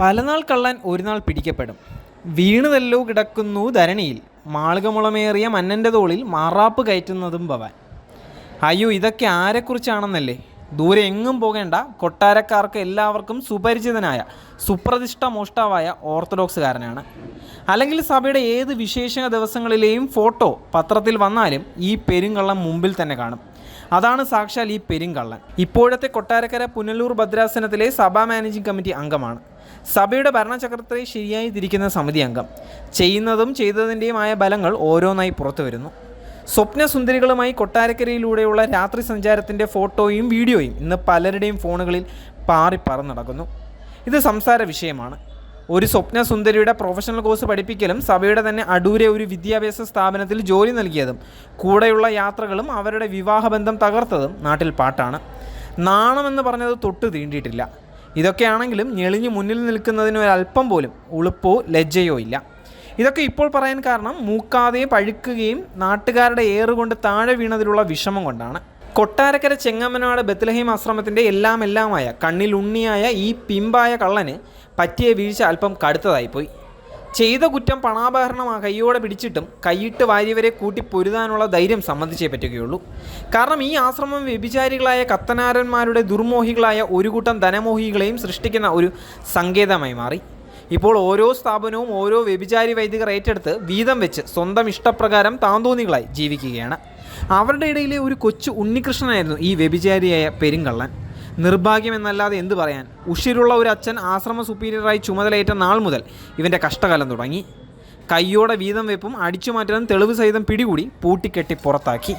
പലനാൾ കള്ളൻ ഒരു നാൾ പിടിക്കപ്പെടും. വീണുതല്ലോ കിടക്കുന്നു ധരണിയിൽ. മാളികമുളമേറിയ മന്നന്റെ തോളിൽ മാറാപ്പ് കയറ്റുന്നതും ഭവാൻ. അയ്യോ ഇതൊക്കെ ആരെക്കുറിച്ചാണെന്നല്ലേ? ദൂരെ എങ്ങും പോകേണ്ട കൊട്ടാരക്കാർക്ക് എല്ലാവർക്കും സുപരിചിതനായ സുപ്രതിഷ്ഠ മോഷ്ടാവായ ഓർത്തഡോക്സുകാരനാണ്. അല്ലെങ്കിൽ സഭയുടെ ഏത് വിശേഷ ദിവസങ്ങളിലെയും ഫോട്ടോ പത്രത്തിൽ വന്നാലും ഈ പെരുങ്കള്ളൻ മുമ്പിൽ തന്നെ കാണും. അതാണ് സാക്ഷാൽ ഈ പെരുങ്കള്ളൻ. ഇപ്പോഴത്തെ കൊട്ടാരക്കര പുനലൂർ ഭദ്രാസനത്തിലെ സഭാ മാനേജിംഗ് കമ്മിറ്റി അംഗമാണ്. സഭയുടെ ഭരണചക്രത്തെ ശരിയായി തിരിക്കുന്ന സമിതി അംഗം. ചെയ്യുന്നതും ചെയ്തതിന്റെയുമായ ബലങ്ങൾ ഓരോന്നായി പുറത്തു വരുന്നു. സ്വപ്നസുന്ദരികളുമായി കൊട്ടാരക്കരയിലൂടെയുള്ള രാത്രി സഞ്ചാരത്തിന്റെ ഫോട്ടോയും വീഡിയോയും ഇന്ന് പലരുടെയും ഫോണുകളിൽ പാറി പറന്ന് നടക്കുന്നു. ഇത് സംസാര വിഷയമാണ്. ഒരു സ്വപ്നസുന്ദരിയുടെ പ്രൊഫഷണൽ കോഴ്സ് പഠിപ്പിക്കലും സഭയുടെ തന്നെ അടൂരെ ഒരു വിദ്യാഭ്യാസ സ്ഥാപനത്തിൽ ജോലി നൽകിയതും കൂടെയുള്ള യാത്രകളും അവരുടെ വിവാഹബന്ധം തകർത്തതും നാട്ടിൽ പാട്ടാണ്. നാണമെന്ന് പറഞ്ഞത് തൊട്ട് തീണ്ടിയിട്ടില്ല. ഇതൊക്കെയാണെങ്കിലും ഞെളിഞ്ഞു മുന്നിൽ നിൽക്കുന്നതിന് ഒരല്പം പോലും ഉളുപ്പോ ലജ്ജയോ ഇല്ല. ഇതൊക്കെ ഇപ്പോൾ പറയാൻ കാരണം മൂക്കാതെ പഴുക്കുകയും നാട്ടുകാരുടെ ഏറുകൊണ്ട് താഴെ വീണതിലുള്ള വിഷമം കൊണ്ടാണ്. കൊട്ടാരക്കര ചെങ്ങമ്മനാട് ബത്ലഹീം ആശ്രമത്തിന്റെ എല്ലാം എല്ലാമായ കണ്ണിൽ ഉണ്ണിയായ ഈ പിമ്പായ കള്ളന് പറ്റിയ വീഴ്ച അല്പം കടുത്തതായിപ്പോയി. ചെയ്ത കുറ്റം പണാപഹരണമാ കൈയോടെ പിടിച്ചിട്ടും കൈയിട്ട് വാരിയവരെ കൂട്ടി പൊരുതാനുള്ള ധൈര്യം സമ്മതിച്ചേ പറ്റുകയുള്ളൂ. കാരണം ഈ ആശ്രമം വ്യഭിചാരികളായ കത്തനാരന്മാരുടെ ദുർമോഹികളായ ഒരു കൂട്ടം ധനമോഹികളെയും സൃഷ്ടിക്കുന്ന ഒരു സങ്കേതമായി മാറി. ഇപ്പോൾ ഓരോ സ്ഥാപനവും ഓരോ വ്യഭിചാരി വൈദികർ ഏറ്റെടുത്ത് വീതം വെച്ച് സ്വന്തം ഇഷ്ടപ്രകാരം താന്തോന്നികളായി ജീവിക്കുകയാണ്. അവരുടെ ഇടയിലെ ഒരു കൊച്ചു ഉണ്ണികൃഷ്ണനായിരുന്നു ഈ വ്യഭിചാരിയായ പെരുങ്കള്ളൻ. നിർഭാഗ്യമെന്നല്ലാതെ എന്ത് പറയാൻ? ഉഷിരുള്ള ഒരു അച്ഛൻ ആശ്രമ സുപ്പീരിയറായി ചുമതലയേറ്റ നാൾ മുതൽ ഇവന്റെ കഷ്ടകാലം തുടങ്ങി. കയ്യോടെ വീതം വെപ്പും അടിച്ചു മാറ്റാനും തെളിവ് സഹിതം പിടികൂടി പൂട്ടിക്കെട്ടി പുറത്താക്കി.